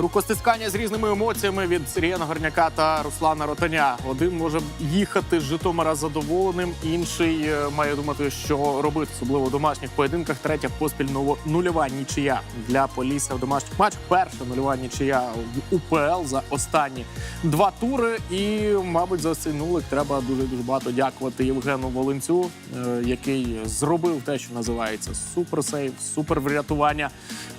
Рукостискання з різними емоціями від Сергія Нагорняка та Руслана Ротаня. Один може їхати з Житомира задоволеним, інший е, має думати, що робити, особливо в домашніх поєдинках. Третя поспіль нульова нічия для Полісся в домашніх матчах. Перша нульова нічия в УПЛ за останні два тури. І, мабуть, за цей нулик треба дуже дуже багато дякувати Євгену Волинцю, е, який зробив те, що називається суперсейв, суперврятування.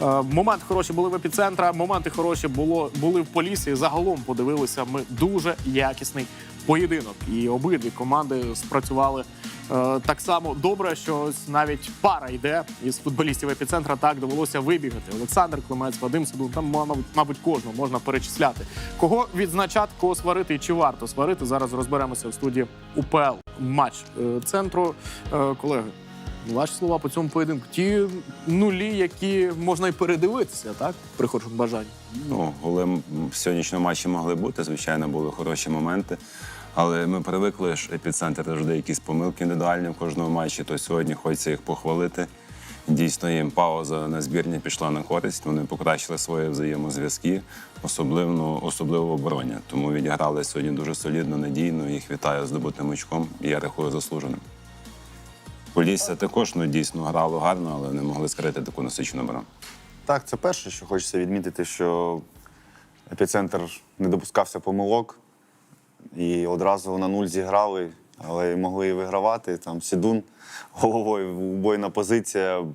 Е, Моменти хороші були в епіцентра, моменти хороші було були в Полісі. Загалом подивилися ми дуже якісний поєдинок, і обидві команди спрацювали. е, Так само добре, що ось навіть пара йде із футболістів епіцентра. Так довелося вибігати. Олександр Климець, Вадим Сидун. Там мабуть, мабуть, кожного можна перечисляти. Кого відзначати, кого сварити і чи варто сварити? Зараз розберемося в студії УПЛ. Матч е, центру. Е, Колеги, ваші слова по цьому поєдинку. Ті нулі, які можна і передивитися, так при хорошому бажанні. Ну, голи в сьогоднішньому матчі могли бути. Звичайно, були хороші моменти. Але ми привикли, що епіцентр завжди якісь помилки індивідуальні в кожному матчі. То сьогодні хочеться їх похвалити. Дійсно, їм пауза на збірні пішла на користь. Вони покращили свої взаємозв'язки, особливо, особливо в обороні. Тому відіграли сьогодні дуже солідно, надійно. Їх вітаю здобутим очком я рахую заслуженим. Полісся також ну, дійсно грало гарно, але не могли скрити таку насичену оборону. Так, це перше, що хочеться відмітити, що епіцентр не допускався помилок і одразу на нуль зіграли, але могли і вигравати. Там Сідун головою убойна позиція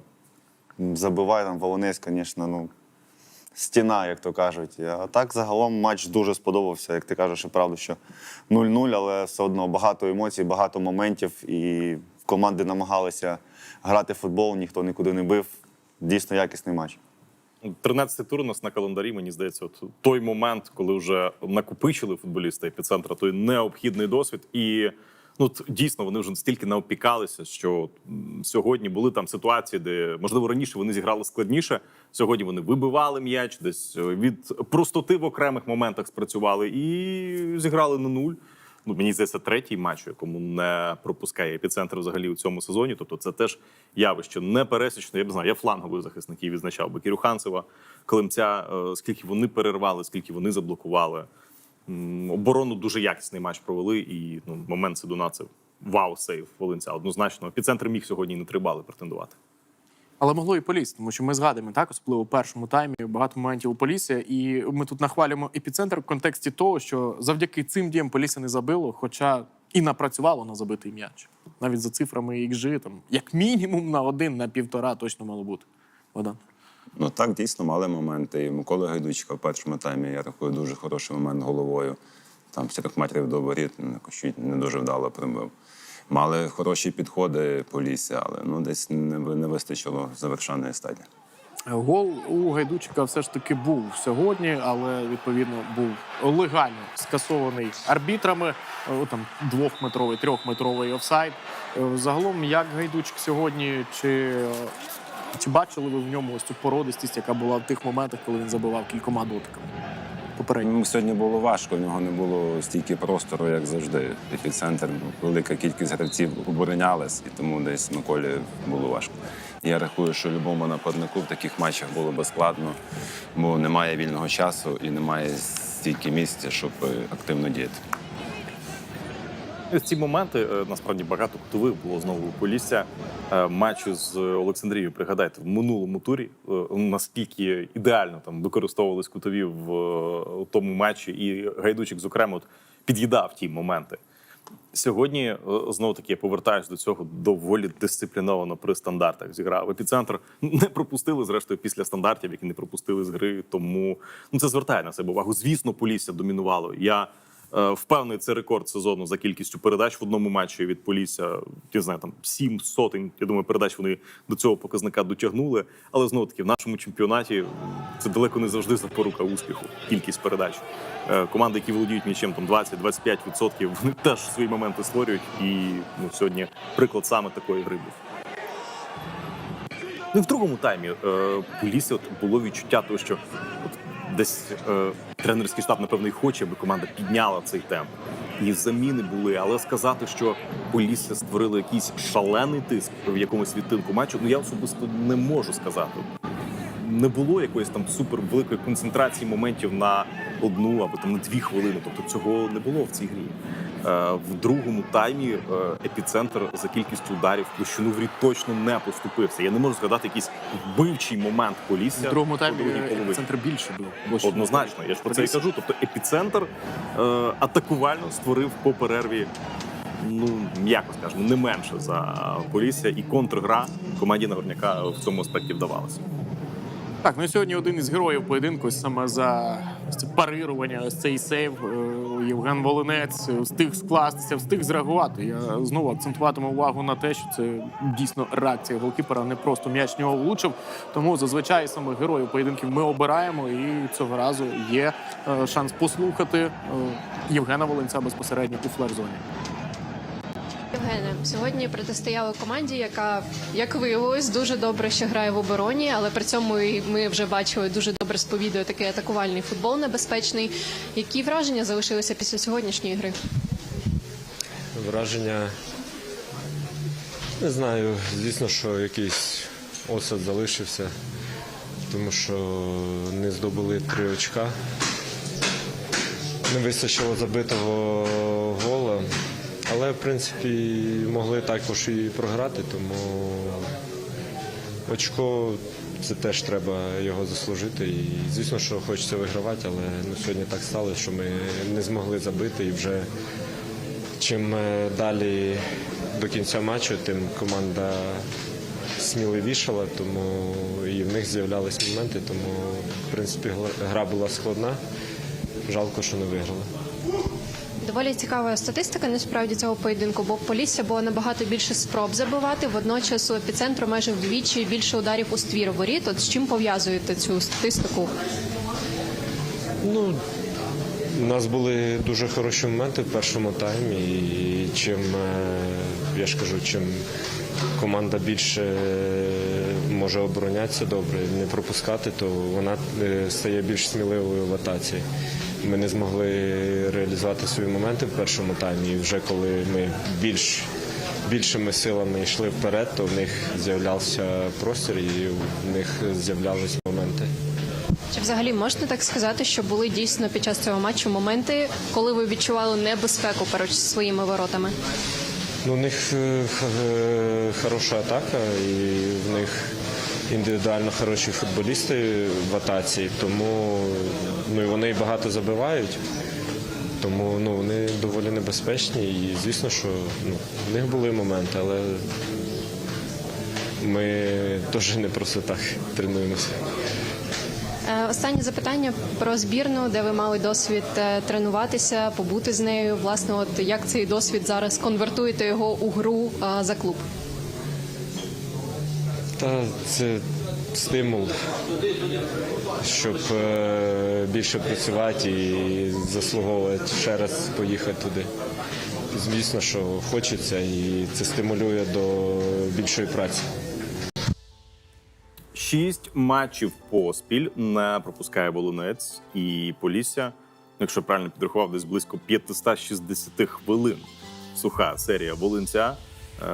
забиває там Волонець, звісно, ну. Стіна, як то кажуть. А так загалом матч дуже сподобався. Як ти кажеш, і правда, що 0-0, але все одно багато емоцій, багато моментів. І команди намагалися грати в футбол, ніхто нікуди не бив. Дійсно якісний матч. 13 тур у нас на календарі, мені здається, от той момент, коли вже накопичили футболісти епіцентра, той необхідний досвід. І ну дійсно вони вже настільки наопікалися, що сьогодні були там ситуації, де можливо раніше вони зіграли складніше. Сьогодні вони вибивали м'яч, десь е, від простоти в окремих моментах спрацювали і зіграли на нуль. Ну, мені здається, третій матч, якому не пропускає епіцентр взагалі у цьому сезоні. Тобто, це теж явище непересічне. Я б знаю, я флангових захисників відзначав би Кірюханцева, Климця, е, скільки вони перервали, скільки вони заблокували. Оборону дуже якісний матч провели, і ну, момент Сидуна це вау сейв Волинця. Однозначно, епіцентр міг сьогодні і на три бали претендувати. Але могло і Полісся, тому що ми згадуємо так, особливо у першому таймі багато моментів у Полісся. І ми тут нахвалюємо епіцентр в контексті того, що завдяки цим діям Полісся не забило, хоча і напрацювало на забитий м'яч. Навіть за цифрами XG, там як мінімум на один, на півтора точно мало бути. Богдан. Ну так, дійсно, мали моменти. І Микола Гайдучка в першому таймі, я рахую, дуже хороший момент головою. Там з 40 метрів до воріт, ну, чуть не дуже вдало пробив. Мали хороші підходи Полісся, але ну, десь не, не вистачило завершальної стадії. Гол у Гайдучика все ж таки був сьогодні, але відповідно був легально скасований арбітрами. О, там двохметровий, трьохметровий офсайд. Е, Загалом, як Гайдучик сьогодні, чи, е, чи бачили ви в ньому ось цю породистість, яка була в тих моментах, коли він забивав кількома дотиками? Попередньо. Йому сьогодні було важко, в нього не було стільки простору, як завжди. Епіцентр, велика кількість гравців оборонялась, і тому десь Миколі було важко. Я рахую, що любому нападнику в таких матчах було би складно, бо немає вільного часу і немає стільки місця, щоб е, активно діяти. І Ось ці моменти е, насправді багато кутових було знову у Полісся. Е, Матчу з Олександрією, пригадайте, в минулому турі е, наскільки ідеально там використовувались кутові в тому матчі, і Гайдучик, зокрема, от, під'їдав ті моменти. Сьогодні знову таки я повертаюся до цього доволі дисципліновано при стандартах. Зіграв епіцентр. Не пропустили зрештою після стандартів, які не пропустили з гри. Тому ну це звертає на себе увагу. Звісно, Полісся домінувало. Я впевнений, це рекорд сезону за кількістю передач в одному матчі від Полісся. Я знаю, там сім сотень. Я думаю, передач вони до цього показника дотягнули. Але знову таки в нашому чемпіонаті це далеко не завжди запорука успіху. Кількість передач. Е, Команди, які володіють м'ячем там 20-25%, вони теж свої моменти створюють. І ну, сьогодні приклад саме такої гри був. Ну, в другому таймі е, Полісі от було відчуття того, що от десь е, тренерський штаб, напевно, і хоче, аби команда підняла цей темп. І заміни були, але сказати, що Полісся створили якийсь шалений тиск в якомусь відтинку матчу, ну я особисто не можу сказати. не було якоїсь там супер великої концентрації моментів на одну або там на дві хвилини. Тобто цього не було в цій грі. Е, В другому таймі е, епіцентр за кількістю ударів в площину в рід точно не поступився. Я не можу згадати якийсь вбивчий момент Полісся В другому таймі другій половині. центр більше був. Однозначно, я ж про це і кажу. Тобто епіцентр е, атакувально створив по перерві, ну м'яко скажемо, не менше за Полісся, і контргра команді Нагорняка в цьому аспекті вдавалася. Так, ну сьогодні один із героїв поєдинку саме за парирування, ось цей сейв. е, Євген Волинець е, встиг скластися, встиг зреагувати. Я знову акцентуватиму увагу на те, що це дійсно реакція голкіпера, не просто м'яч нього влучив. Тому зазвичай саме героїв поєдинків ми обираємо, і цього разу є е, шанс послухати Євгена Волинця безпосередньо у флер-зоні. Євгене, сьогодні протистояли команді, яка, як виявилось, дуже добре ще грає в обороні, але при цьому ми вже бачили дуже добре сповідує такий атакувальний футбол небезпечний. Які враження залишилися після сьогоднішньої гри? Враження. Не знаю, звісно, що якийсь осад залишився, тому що не здобули три очка. Не вистачило забитого в принципі, могли також і програти, тому очко це теж треба його заслужити. І звісно, що хочеться вигравати, але ну, сьогодні так сталося, що ми не змогли забити і вже Чим е, далі до кінця матчу, тим команда сміливішала, тому і в них з'являлись моменти, тому в принципі гра була складна. Жалко, що не виграли. Доволі цікава статистика насправді цього поєдинку, бо Полісся було набагато більше спроб забивати. Водночас у епіцентру майже вдвічі більше ударів у ствір воріт. От з чим пов'язуєте цю статистику? Ну, у нас були дуже хороші моменти в першому таймі, і чим, е, я ж кажу, чим команда більше е, може оборонятися добре, не пропускати, то вона е, стає більш сміливою в атаці. Ми не змогли реалізувати свої моменти в першому таймі, і вже коли ми більш більшими силами йшли вперед, то в них з'являвся простір і в них з'являлись моменти. Чи взагалі можна так сказати, що були дійсно під час цього матчу моменти, коли ви відчували небезпеку перед своїми воротами? Ну, у них е, е, хороша атака, і в них індивідуально хороші футболісти в атаці, тому ну, і вони багато забивають. Тому ну, вони доволі небезпечні. І звісно, що ну, в них були моменти, але ми теж не просто так тренуємося. Е, Останнє запитання про збірну, де ви мали досвід е, тренуватися, побути з нею. Власне, от як цей досвід зараз конвертуєте його у гру е, за клуб? Та це стимул, щоб е, більше працювати і заслуговувати ще раз поїхати туди. Звісно, що хочеться, і це стимулює до більшої праці. Шість матчів поспіль не пропускає Волинець і Полісся. Якщо правильно підрахував, десь близько 560 хвилин суха серія Волинця.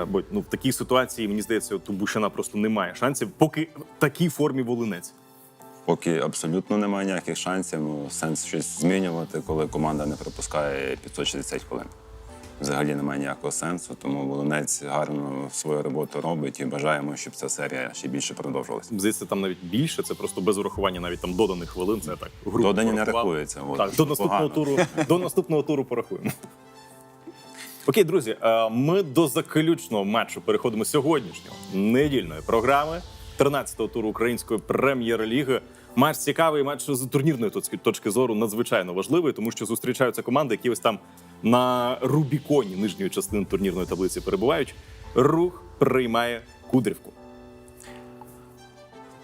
Е, Бо ну в такій ситуації мені здається, у Бушина просто немає шансів, поки в такій формі Волинець. Поки абсолютно немає ніяких шансів. Ну, сенс щось змінювати, коли команда не пропускає 560 хвилин. Взагалі немає ніякого сенсу, тому Волонець гарно свою роботу робить і бажаємо, щоб ця серія ще більше продовжувалася. Здається, там навіть більше. Це просто без урахування навіть там доданих хвилин. Це так грубо Додані не порахував. рахуються. От, Так, до наступного погано. туру до наступного туру порахуємо. Окей, друзі, е, ми до заключного матчу переходимо сьогоднішнього недільної програми 13-го туру української прем'єр-ліги. Матч цікавий, матч з турнірної точки, точки зору надзвичайно важливий, тому що зустрічаються команди, які ось там на Рубіконі нижньої частини турнірної таблиці перебувають. Рух приймає Кудрівку.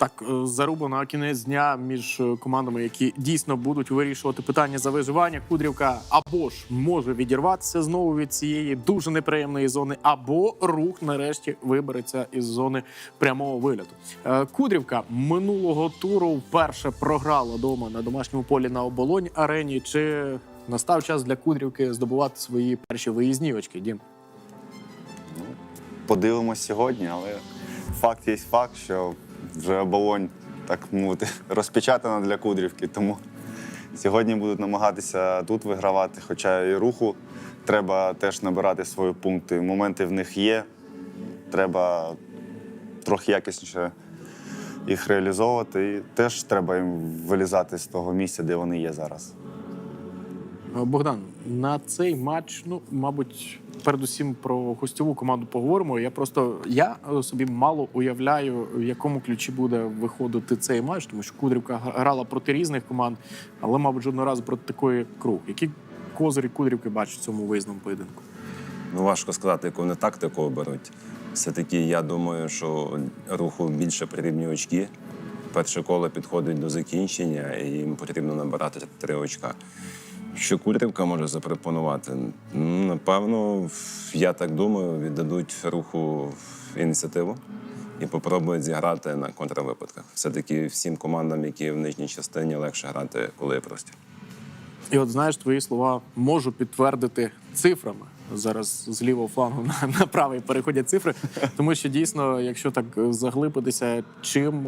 Так, е, заруба на кінець дня між е, командами, які дійсно будуть вирішувати питання за виживання. Кудрівка або ж може відірватися знову від цієї дуже неприємної зони, або рух нарешті вибереться із зони прямого вильоту. Е, Кудрівка минулого туру вперше програла дома на домашньому полі на оболонь арені. Чи настав час для Кудрівки здобувати свої перші виїзні очки? Дім. Подивимось сьогодні, але факт є факт, що вже оболонь так мовити, розпечатана для Кудрівки. Тому сьогодні будуть намагатися тут вигравати, хоча і руху треба теж набирати свої пункти. Моменти в них є. Треба трохи якісніше їх реалізовувати. І теж треба їм вилізати з того місця, де вони є зараз. Богдан, на цей матч, ну, мабуть, передусім про гостьову команду поговоримо. Я просто я е, собі мало уявляю, в якому ключі буде виходити цей матч, тому що Кудрівка грала проти різних команд, але, мабуть, жодного разу проти такої круг. Які козирі Кудрівки бачать в цьому виїзному поєдинку? Ну, важко сказати, яку вони тактику оберуть. Все-таки я думаю, що руху більше потрібні очки. Перше коло підходить до закінчення, і їм потрібно набирати три очка. Що Кудрівка може запропонувати? Ну, Напевно, я так думаю, віддадуть руху ініціативу і попробують зіграти на контрвипадках. Все-таки всім командам, які в нижній частині, легше грати, коли простір. І от знаєш, твої слова можу підтвердити цифрами. Зараз з лівого флангу на, на правий переходять цифри, тому що дійсно, якщо так заглибитися, чим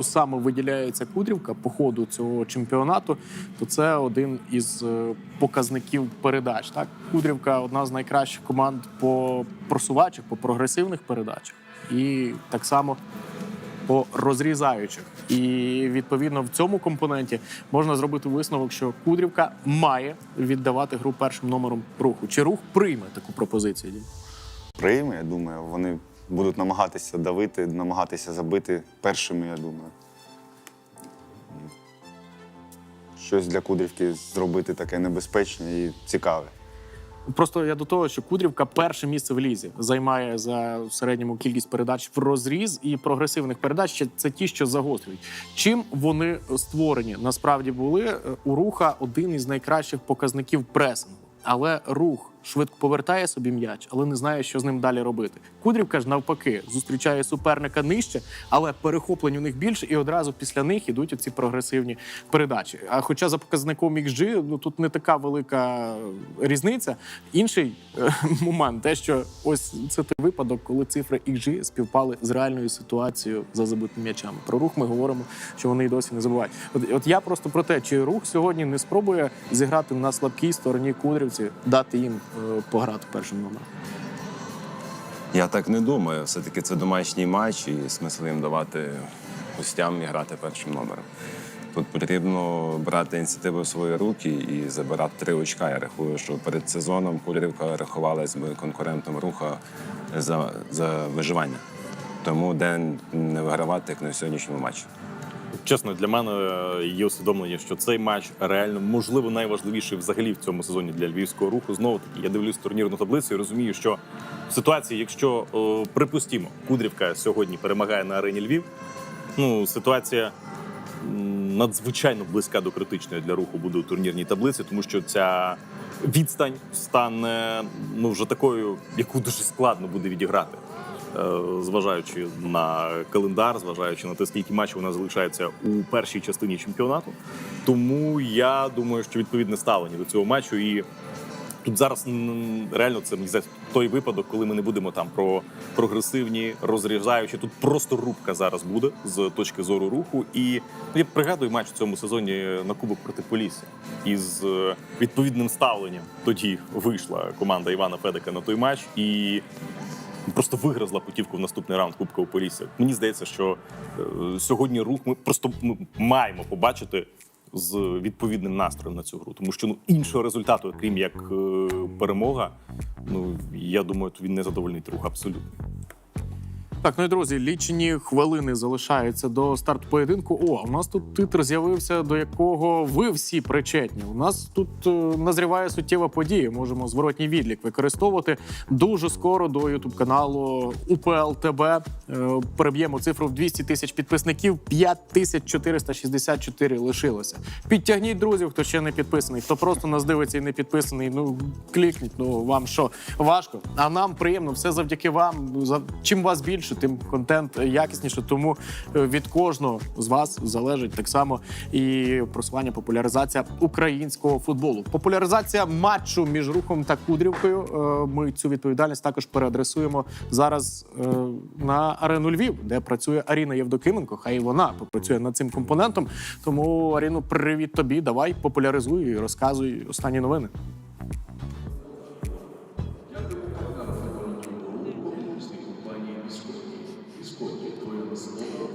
е, саме виділяється Кудрівка по ходу цього чемпіонату, то це один із е, показників передач. Так, Кудрівка одна з найкращих команд по просувачах, по прогресивних передачах, і так само по розрізаючих. І відповідно в цьому компоненті можна зробити висновок, що Кудрівка має віддавати гру першим номером руху. Чи рух прийме таку пропозицію? Прийме, я думаю, вони будуть намагатися давити, намагатися забити першими, я думаю. Щось для Кудрівки зробити таке небезпечне і цікаве. Просто я до того, що Кудрівка перше місце в лізі займає за середньому кількість передач в розріз і прогресивних передач. Це ті, що загострюють. Чим вони створені? Насправді були е, у руха один із найкращих показників пресингу. Але рух швидко повертає собі м'яч, але не знає, що з ним далі робити. Кудрівка ж навпаки зустрічає суперника нижче, але перехоплень у них більше, і одразу після них ідуть оці прогресивні передачі. А хоча за показником XG, ну тут не така велика різниця. Інший е, момент, те, що ось це той випадок, коли цифри XG співпали з реальною ситуацією за забитими м'ячами. Про рух ми говоримо, що вони й досі не забувають. От, от я просто про те, чи рух сьогодні не спробує зіграти на слабкій стороні кудрівці, дати їм пограти першим номером. Я так не думаю. Все-таки це домашній матч, і смисл їм давати гостям і грати першим номером. Тут потрібно брати ініціативу в свої руки і забирати три очка. Я рахую, що перед сезоном Кулярівка рахувалась би конкурентом руха за, за виживання. Тому день не вигравати, як на сьогоднішньому матчі. Чесно, для мене є усвідомлення, що цей матч реально можливо найважливіший взагалі в цьому сезоні для львівського руху. Знову таки, я дивлюсь турнірну таблицю і розумію, що в ситуації, якщо е, припустімо, Кудрівка сьогодні перемагає на арені Львів, ну ситуація надзвичайно близька до критичної для руху буде у турнірній таблиці, тому що ця відстань стане ну вже такою, яку дуже складно буде відіграти. Е, Зважаючи на календар, зважаючи на те, скільки матчів у нас залишається у першій частині чемпіонату, тому я думаю, що відповідне ставлення до цього матчу і тут зараз реально це той випадок, коли ми не будемо там про прогресивні розрізаючі. Тут просто рубка зараз буде з точки зору руху. І я пригадую матч у цьому сезоні на Кубок проти Полісся. Із е, відповідним ставленням тоді вийшла команда Івана Федика на той матч і. Просто вигризла путівку в наступний раунд Кубка у Полісся. Мені здається, що е, сьогодні рух ми просто ми маємо побачити з відповідним настроєм на цю гру, тому що ну іншого результату, крім як е, перемога, ну я думаю, він не задовольнить рух абсолютно. Так, ну і друзі, лічені хвилини залишаються до старту поєдинку. О, у нас тут титр з'явився, до якого ви всі причетні. У нас тут е, назріває суттєва подія. Можемо зворотній відлік використовувати дуже скоро до ютуб каналу УПЛ ТБ. Е, переб'ємо цифру в 200 тисяч підписників. 5464 лишилося. Підтягніть друзів, хто ще не підписаний. Хто просто нас дивиться і не підписаний. Ну клікніть. Ну вам що важко. А нам приємно. Все завдяки вам. За чим вас більше, тим контент якісніше. Тому е, від кожного з вас залежить так само і просування, популяризація українського футболу. Популяризація матчу між рухом та кудрівкою. Е, Ми цю відповідальність також переадресуємо зараз е, на арену Львів, де працює Аріна Євдокименко. Хай вона попрацює над цим компонентом. Тому Аріну, привіт тобі. Давай популяризуй і розказуй останні новини.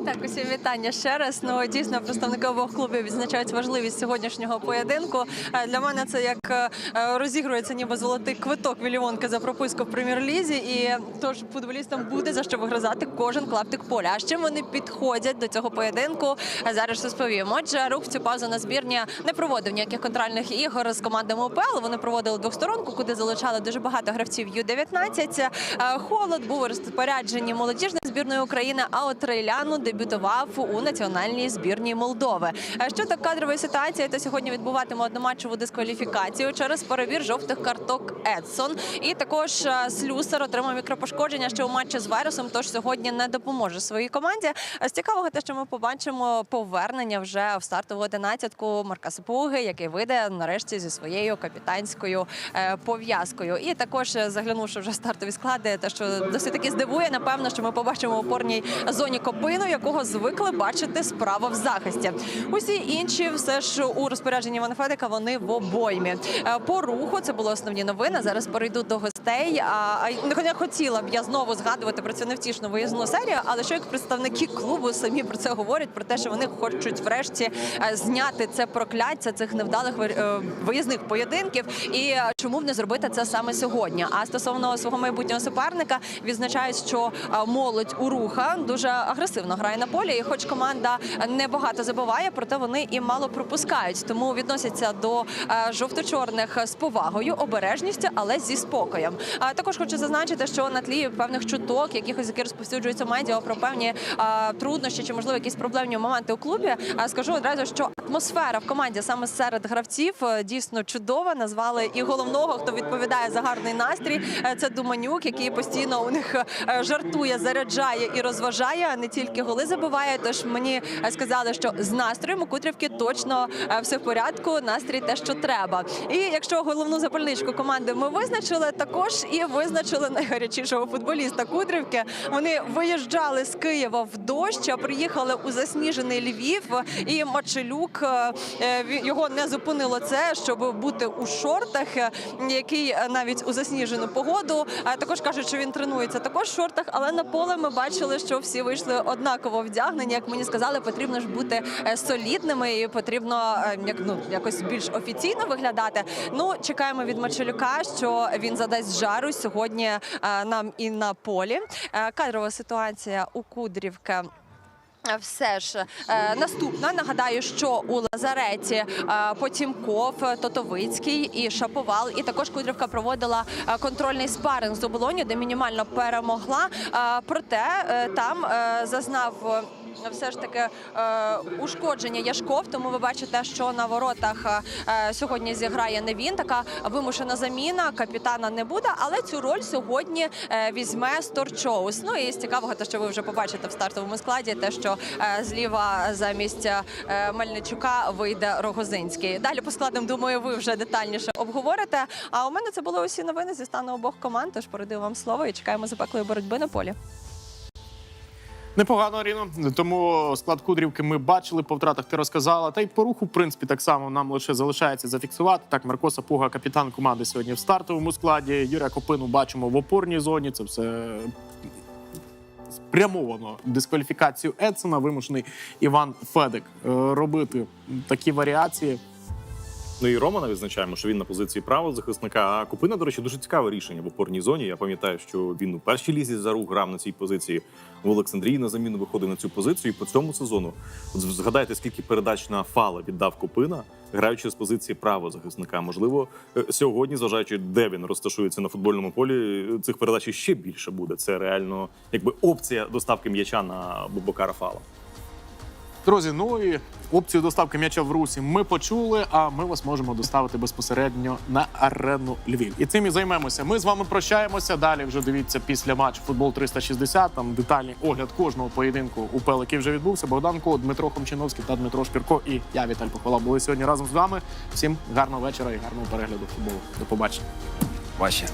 Так, усім вітання ще раз. Ну дійсно представники обох клубів відзначають важливість сьогоднішнього поєдинку. Е, Для мене це як е, е, розігрується ніби золотий квиток мільйонки за пропуску в прем'єр-лізі. І тож футболістам буде за що вигризати кожен клаптик поля. А з чим вони підходять до цього поєдинку? Зараз розповім. Отже, рух в цю паузу на збірні не проводив ніяких контрольних ігор з командами УПЛ. Вони проводили двосторонку, куди залучали дуже багато гравців Ю-19. Е, Холод був у розпорядженні молодіжної збірної України. А от Рейляну дебютував у національній збірній Молдови. Щодо кадрової ситуації, то сьогодні відбуватиме одноматчеву дискваліфікацію через перебір жовтих карток Едсон. І також е, Слюсар отримав мікропошкодження ще у матчі з Вересом. Тож сьогодні не допоможе своїй команді. З цікавого те, що ми побачимо повернення вже в стартову одинадцятку Марка Сапуги, який вийде нарешті зі своєю капітанською е, пов'язкою. І також е, заглянувши вже в стартові склади, те, що досить таки здивує, напевно, що ми побачимо у опорній зоні Копину, якого звикли бачити справа в захисті. Усі інші все ж у розпорядженні Івана Федика вони в обоймі. Е, По руху це були основні новини. Зараз перейду до гостей. Не хотіла б я знову згадувати про цю невтішну виїзну серію, але що як представники клубу самі про це говорять, про те, що вони хочуть врешті е, зняти це прокляття цих невдалих е, виїзних поєдинків. І чому б не зробити це саме сьогодні? А стосовно свого майбутнього суперника відзначають, що молодь у руха дуже агресивно грає на полі, і хоч команда небагато забиває, проте вони і мало пропускають. Тому відносяться до е, жовто-чорних з повагою, обережністю, але зі спокоєм. Також хочу зазначити, що на тлі певних чуток, якихось які розповсюджуються медіа про певні е, труднощі чи можливо якісь проблемні моменти у клубі. е, Скажу одразу, що атмосфера в команді саме серед гравців дійсно чудова. Назвали і головного, хто відповідає за гарний настрій. Це Думанюк, який постійно у них жартує, заряджає і розважає, не тільки голи забиває. Тож мені сказали, що з настроєм у Кудрівки точно е, все в порядку. Настрій те, що треба. І якщо головну запальничку команди ми визначили, також і визначили найгарячішого футболіста Кудрівки. Вони виїжджали з Києва в дощ, а приїхали у засніжений Львів. І Мачелюк е, е, його не зупинило це, щоб бути у шортах, який навіть у засніжену погоду. Також кажуть, що він тренується також в шортах, але на поле ми бачили, що всі вийшли однаково вдягнені. Як мені сказали, потрібно ж бути е, солідними і потрібно е, як ну якось більш офіційно виглядати. Ну чекаємо від Мачелюка, що він задасть жару сьогодні е, нам і на полі. Кадрова ситуація у Кудрівки. Е, Все ж е, наступна нагадаю, що у Лазареті е, Потімков, Тотовицький і Шаповал, і також Кудрівка проводила контрольний спаринг з оболоню, де мінімально перемогла. Проте там зазнав. Все ж таки ушкодження Яшков, тому ви бачите, що на воротах сьогодні зіграє не він. Така вимушена заміна. Капітана не буде, але цю роль сьогодні візьме Сторчоус. Ну і цікавого, те, що ви вже побачите в стартовому складі, те, що е, зліва замість е, Мельничука вийде Рогозинський. Далі по складам, думаю, ви вже детальніше обговорите. А у мене це були усі новини зі стану обох команд. Тож передаю вам слово і чекаємо запеклої боротьби на полі. Непогано, Аріно. Тому склад кудрівки ми бачили, по втратах ти розказала. Та й по руху, в принципі, так само нам лише залишається зафіксувати. Так, Марко Сапуга, капітан команди сьогодні в стартовому складі. Юрія Копину бачимо в опорній зоні. Це все спрямовано дискваліфікацію Едсона. Вимушений Іван Федик е, робити такі варіації. Ну і Романа відзначаємо, що він на позиції правого захисника. А Купина, до речі, дуже цікаве рішення в опорній зоні. Я пам'ятаю, що він у першій лізі за рух грав на цій позиції. В Олександрії на заміну виходив на цю позицію. І по цьому сезону згадайте, скільки передач на фала віддав Купина, граючи з позиції правого захисника. Можливо, е, сьогодні, зважаючи, де він розташується на футбольному полі, е, цих передач ще більше буде. Це реально якби опція доставки м'яча на Бубакара Фала. Друзі, ну і опцію доставки м'яча в русі ми почули. А ми вас можемо доставити безпосередньо на арену Львів. І цим і займемося. Ми з вами прощаємося. Далі вже дивіться після матчу футбол 360. Там детальний огляд кожного поєдинку у Пеликів вже відбувся. Богдан Ко, Дмитро Хомчиновський та Дмитро Шпірко. І я Віталь Похвала були сьогодні разом з вами. Всім гарного вечора і гарного перегляду футболу. До побачення. Бачення.